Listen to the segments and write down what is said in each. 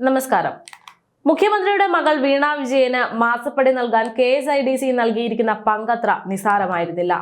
നമസ്കാരം മുഖ്യമന്ത്രിയുടെ മകൾ വീണ വിജയന് മാസപ്പടി നൽകാൻ K S I D C നൽകിയിരിക്കുന്ന പങ്കത്ര നിസാരമായിരുന്നില്ല.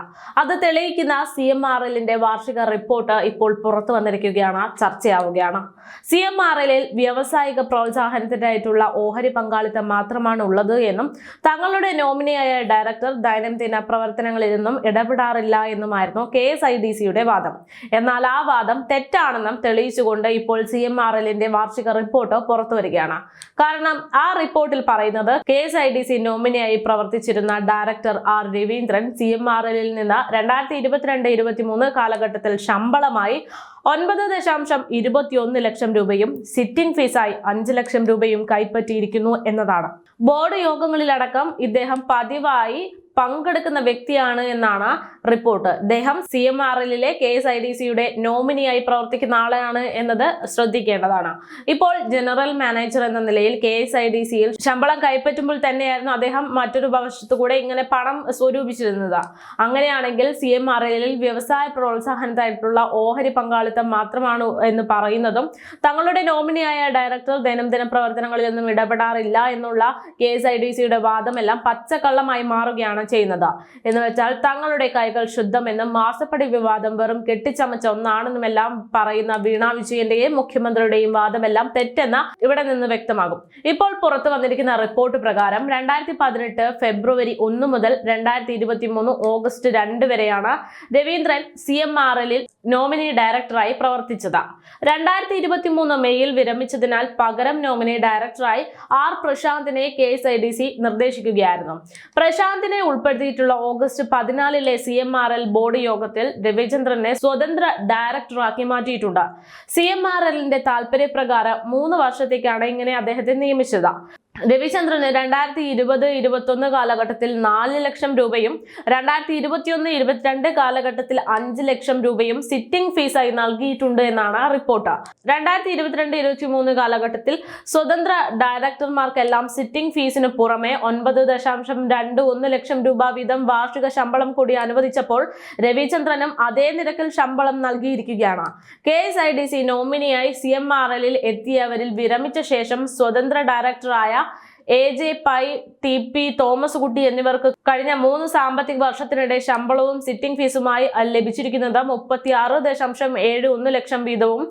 അത് തെളിയിക്കുന്ന സി എം ആർ എല്ലിന്റെ വാർഷിക റിപ്പോർട്ട് ഇപ്പോൾ പുറത്തു വന്നിരിക്കുകയാണ് ചർച്ചയാവുകയാണ്. സി എം ആർ എല്ലിൽ വ്യാവസായിക പ്രോത്സാഹനത്തിനായിട്ടുള്ള ഓഹരി പങ്കാളിത്തം മാത്രമാണ് ഉള്ളത് എന്നും തങ്ങളുടെ നോമിനിയായ ഡയറക്ടർ ദൈനംദിന പ്രവർത്തനങ്ങളിൽ നിന്നും ഇടപെടാറില്ല എന്നുമായിരുന്നു കെ എസ് ഐ ഡി സിയുടെ വാദം. എന്നാൽ ആ വാദം തെറ്റാണെന്നും തെളിയിച്ചുകൊണ്ട് ഇപ്പോൾ സി എം ആർ എല്ലിന്റെ വാർഷിക റിപ്പോർട്ട് പുറത്തുവരികയാണ് കാരണം ആ റിപ്പോർട്ടിൽ പറയുന്നത് K S I D C നോമിനിയായി പ്രവർത്തിച്ചിരുന്ന director R Raveendran C M R എല്ലിൽ നിന്ന് രണ്ടായിരത്തി ഇരുപത്തിരണ്ട് ഇരുപത്തിമൂന്ന് കാലഘട്ടത്തിൽ ശമ്പളമായി ഒൻപത് ദശാംശം ഇരുപത്തിയൊന്ന് ലക്ഷം രൂപയും സിറ്റിംഗ് ഫീസായി അഞ്ച് ലക്ഷം രൂപയും കൈപ്പറ്റിയിരിക്കുന്നു എന്നതാണ്. ബോർഡ് യോഗങ്ങളിലടക്കം ഇദ്ദേഹം പതിവായി പങ്കെടുക്കുന്ന വ്യക്തിയാണ് എന്നാണ് റിപ്പോർട്ട്. അദ്ദേഹം സി എം ആർ എല്ലിലെ കെ എസ് ഐ ഡി സിയുടെ നോമിനിയായി പ്രവർത്തിക്കുന്ന ആളാണ് എന്നത് ശ്രദ്ധിക്കേണ്ടതാണ്. ഇപ്പോൾ ജനറൽ മാനേജർ എന്ന നിലയിൽ കെ എസ് ഐ ഡി സിയിൽ ശമ്പളം കൈപ്പറ്റുമ്പോൾ തന്നെയായിരുന്നു അദ്ദേഹം മറ്റൊരു വശത്തു കൂടെ ഇങ്ങനെ പണം സ്വരൂപിച്ചിരുന്നത്. അങ്ങനെയാണെങ്കിൽ സി എം ആർ എല്ലിൽ വ്യവസായ പ്രോത്സാഹനത്തായിട്ടുള്ള ഓഹരി പങ്കാളിത്തം മാത്രമാണ് എന്ന് പറയുന്നതും തങ്ങളുടെ നോമിനിയായ ഡയറക്ടർ ദൈനംദിന പ്രവർത്തനങ്ങളിലൊന്നും ഇടപെടാറില്ല എന്നുള്ള കെ എസ് ഐ ഡി സിയുടെ വാദമെല്ലാം പച്ചക്കള്ളമായി മാറുകയാണ് ചെയ്യുന്നത്. എന്ന് വെച്ചാൽ തങ്ങളുടെ കൈകൾ ശുദ്ധമെന്നും മാസപ്പടി വിവാദം വെറും കെട്ടിച്ചമച്ച ഒന്നാണെന്നുമെല്ലാം പറയുന്ന വീണ വിജയന്റെയും മുഖ്യമന്ത്രിയുടെയും വാദമെല്ലാം തെറ്റെന്ന് ഇവിടെ നിന്ന് വ്യക്തമാകും. ഇപ്പോൾ പുറത്തു വന്നിരിക്കുന്ന റിപ്പോർട്ട് പ്രകാരം രണ്ടായിരത്തി പതിനെട്ട് ഫെബ്രുവരി ഒന്ന് മുതൽ രണ്ടായിരത്തി ഇരുപത്തി മൂന്ന് ഓഗസ്റ്റ് രണ്ട് വരെയാണ് രവീന്ദ്രൻ സി എം ആർ എല്ലിൽ നോമിനി ഡയറക്ടറായി പ്രവർത്തിച്ചത്. രണ്ടായിരത്തി ഇരുപത്തി മൂന്ന് മെയ്യിൽ വിരമിച്ചതിനാൽ പകരം നോമിനി ഡയറക്ടറായി R പ്രശാന്തിനെ K S I D C നിർദ്ദേശിക്കുകയായിരുന്നു. പ്രശാന്തിനെ ഉൾപ്പെടുത്തിയിട്ടുള്ള ഓഗസ്റ്റ് പതിനാലിലെ C M R L board യോഗത്തിൽ രവിചന്ദ്രനെ സ്വതന്ത്ര ഡയറക്ടറാക്കി മാറ്റിയിട്ടുണ്ട്. സി എം ആർ എല്ലിന്റെ താല്പര്യപ്രകാരം മൂന്ന് വർഷത്തേക്കാണ് ഇങ്ങനെ അദ്ദേഹത്തെ നിയമിച്ചത്. രവിചന്ദ്രന് രണ്ടായിരത്തി ഇരുപത് ഇരുപത്തൊന്ന് കാലഘട്ടത്തിൽ നാല് ലക്ഷം രൂപയും രണ്ടായിരത്തി ഇരുപത്തിയൊന്ന് ഇരുപത്തിരണ്ട് കാലഘട്ടത്തിൽ അഞ്ച് ലക്ഷം രൂപയും സിറ്റിംഗ് ഫീസായി നൽകിയിട്ടുണ്ട് എന്നാണ് റിപ്പോർട്ട്. രണ്ടായിരത്തി ഇരുപത്തിരണ്ട് ഇരുപത്തി മൂന്ന് കാലഘട്ടത്തിൽ സ്വതന്ത്ര ഡയറക്ടർമാർക്കെല്ലാം സിറ്റിംഗ് ഫീസിന് പുറമെ ഒൻപത് ദശാംശം രണ്ട് ഒന്ന് ലക്ഷം രൂപ വീതം വാർഷിക ശമ്പളം കൂടി അനുവദിച്ചപ്പോൾ രവിചന്ദ്രനും അതേ നിരക്കിൽ ശമ്പളം നൽകിയിരിക്കുകയാണ്. K S I D C നോമിനിയായി C M R എല്ലിൽ എത്തിയവരിൽ വിരമിച്ച ശേഷം സ്വതന്ത്ര ഡയറക്ടറായ A J Pai T P Thomas Kutty എന്നിവർക്ക് കഴിഞ്ഞ മൂന്ന് സാമ്പത്തിക വർഷത്തിനിടെ ശമ്പളവും സിറ്റിംഗ് ഫീസുമായി ലഭിച്ചിരിക്കുന്നത് മുപ്പത്തി ആറ് ദശാംശം ഏഴ് ഒന്ന് ലക്ഷം വീതവും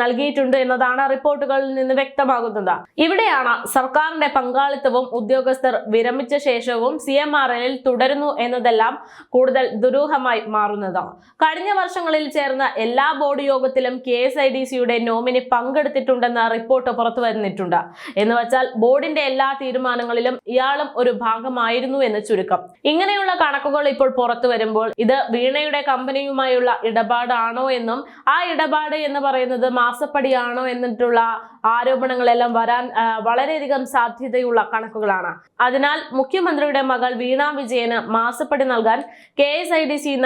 നൽകിയിട്ടുണ്ട് എന്നതാണ് റിപ്പോർട്ടുകളിൽ നിന്ന് വ്യക്തമാകുന്നത്. ഇവിടെയാണ് സർക്കാരിന്റെ പങ്കാളിത്തവും ഉദ്യോഗസ്ഥർ വിരമിച്ച ശേഷവും സി എം ആർ എല്ലിൽ തുടരുന്നു എന്നതെല്ലാം കൂടുതൽ ദുരൂഹമായി മാറുന്നത്. കഴിഞ്ഞ വർഷങ്ങളിൽ ചേർന്ന എല്ലാ ബോർഡ് യോഗത്തിലും കെ എസ് ഐ ഡി സിയുടെ നോമിനി പങ്കെടുത്തിട്ടുണ്ടെന്ന റിപ്പോർട്ട് പുറത്തു വന്നിട്ടുണ്ട് എന്ന് വച്ചാൽ ബോർഡിന്റെ എല്ലാ തീരുമാനങ്ങളിലും ഇയാളും ഒരു ഭാഗമായിരുന്നു എന്ന് ചുരുക്കം. ഇങ്ങനെയുള്ള കണക്കുകൾ ഇപ്പോൾ പുറത്തു വരുമ്പോൾ ഇത് വീണയുടെ കമ്പനിയുമായുള്ള ഇടപാടാണോ എന്നും ആ ഇടപാട് എന്ന് പറയുന്നത് മാസപ്പടിയാണോ എന്നിട്ടുള്ള ആരോപണങ്ങളെല്ലാം വരാൻ വളരെയധികം സാധ്യതയുള്ള കണക്കുകളാണ്. അതിനാൽ മുഖ്യമന്ത്രിയുടെ മകൾ വീണ വിജയന് മാസപ്പടി നൽകാൻ കെ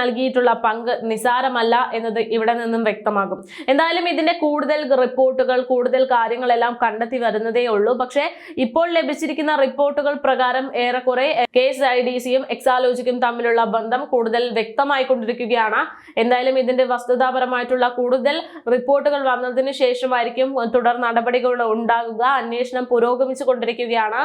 നൽകിയിട്ടുള്ള പങ്ക് നിസാരമല്ല എന്നത് ഇവിടെ നിന്നും വ്യക്തമാകും. എന്തായാലും ഇതിന്റെ കൂടുതൽ റിപ്പോർട്ടുകൾ കൂടുതൽ കാര്യങ്ങളെല്ലാം കണ്ടെത്തി വരുന്നതേ ഉള്ളൂ പക്ഷേ ഇപ്പോൾ ലഭിച്ചിരിക്കുന്ന റിപ്പോർട്ടുകൾ പ്രകാരം ഏറെക്കുറെ കെ എസ് ഐ ഡി സിയും എക്സാലോജിക്കും തമ്മിലുള്ള ബന്ധം കൂടുതൽ വ്യക്തമായി കൊണ്ടിരിക്കുകയാണ്. എന്തായാലും ഇതിന്റെ വസ്തുതാപരമായിട്ടുള്ള കൂടുതൽ റിപ്പോർട്ടുകൾ വന്നതിന് ശേഷമായിരിക്കും തുടർ നടപടികൾ ഉണ്ടാകുക. അന്വേഷണം പുരോഗമിച്ചു കൊണ്ടിരിക്കുകയാണ്